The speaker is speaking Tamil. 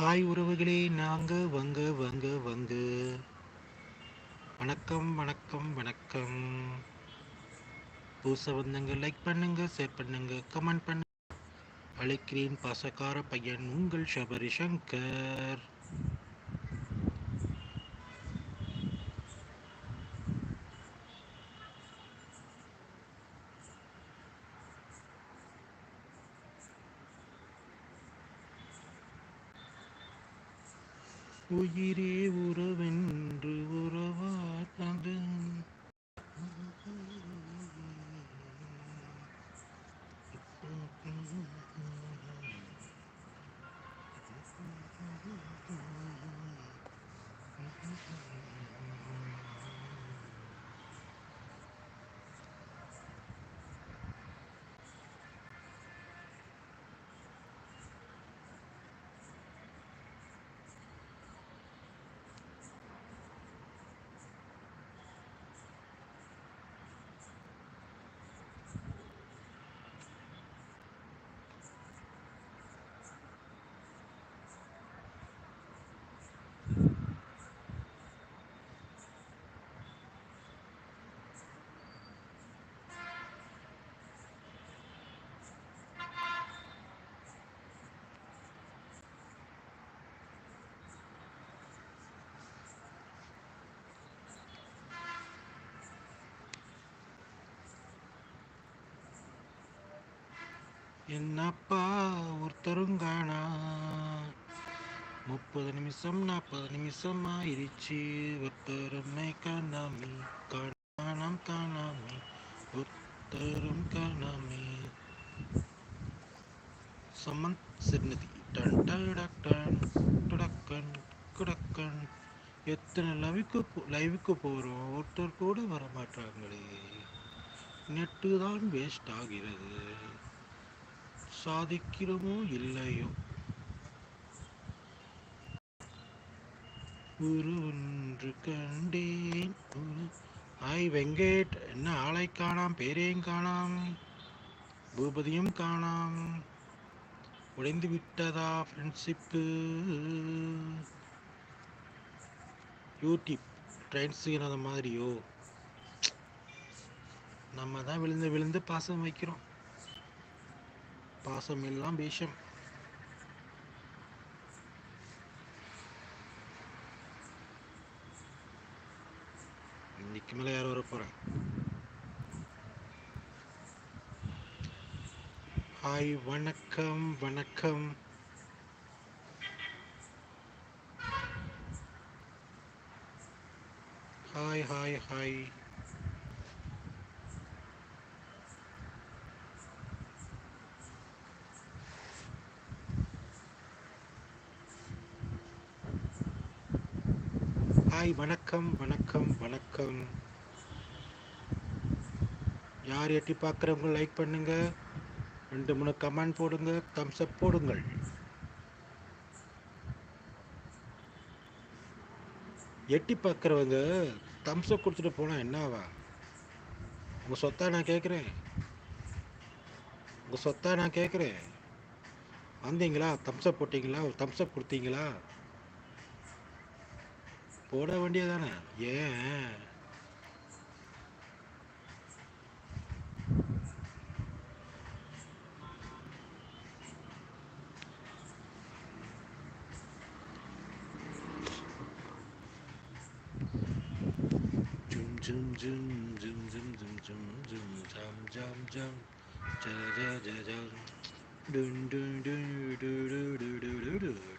ஹாய் உறவுகளே நாங்க வங்க வங்க வங்க. வணக்கம் வணக்கம் வணக்கம். புதுசாக வந்தங்க லைக் பண்ணுங்க ஷேர் பண்ணுங்க கமெண்ட் பண்ணுங்க. அழைக்கிறேன் பாசக்கார பையன் உங்கள் ஷபரி சங்கர் உயிரே உறவென்று உறவா தந்து என்னப்பா ஒருத்தரும் காணா முப்பது நிமிஷம் நாற்பது நிமிஷம் ஆயிடுச்சு. ஒருத்தருமே காணாமே காணாம் காணாமே ஒருத்தரும் காணாமே சமந்த் சிறுநதி. டன் டடக்கன் குடக்கன் குடக்கன். எத்தனை லைவுக்கு லைவுக்கு போகிறோம் ஒருத்தர் கூட வர மாட்டாங்களே நெட்டு தான் வேஸ்ட் ஆகிறது. சாதிக்கிறோமோ இல்லையோ? ஒரு ஒன்று கண்டேன். ஒரு ஹாய் வெங்கட் என்ன ஆளை காணாம்? பேரையும் காணாம். பூபதியும் காணாம். உடைந்து விட்டதா ஃப்ரெண்ட்ஷிப்பு யூடியூப் ட்ரெண்ட்ஸுங்கிறத மாதிரியோ? நம்ம தான் விழுந்து விழுந்து பாசம் வைக்கிறோம். பாசம் எல்லாம் பேஷம் இன்னைக்கு மேல யார் வர ஹாய் வணக்கம் வணக்கம். ஹாய் ஹாய் ஹாய் ஹாய் வணக்கம் வணக்கம் வணக்கம். யார் எட்டி பார்க்குறவங்க லைக் பண்ணுங்க. ரெண்டு மூணு கமெண்ட் போடுங்க தம்ஸ் அப் போடுங்கள். எட்டி பார்க்குறவங்க தம்ஸ் அப் கொடுத்துட்டு போனால் என்னவா? உங்கள் சொத்தா நான் கேட்குறேன் உங்கள் சொத்தா நான் கேட்குறேன் வந்தீங்களா? தம்ஸ் அப் போட்டிங்களா? ஒரு தம்ஸ் அப் கொடுத்தீங்களா? போட வேண்டியதானே ஏன் ஜும் ஜும் ஜும் ஜும் ஜும் ஜும் ஜும் ஜும் ஜம் ஜம் ஜம் ஜ ஜ ஜ ஜம் டுன் டுன் to to to to to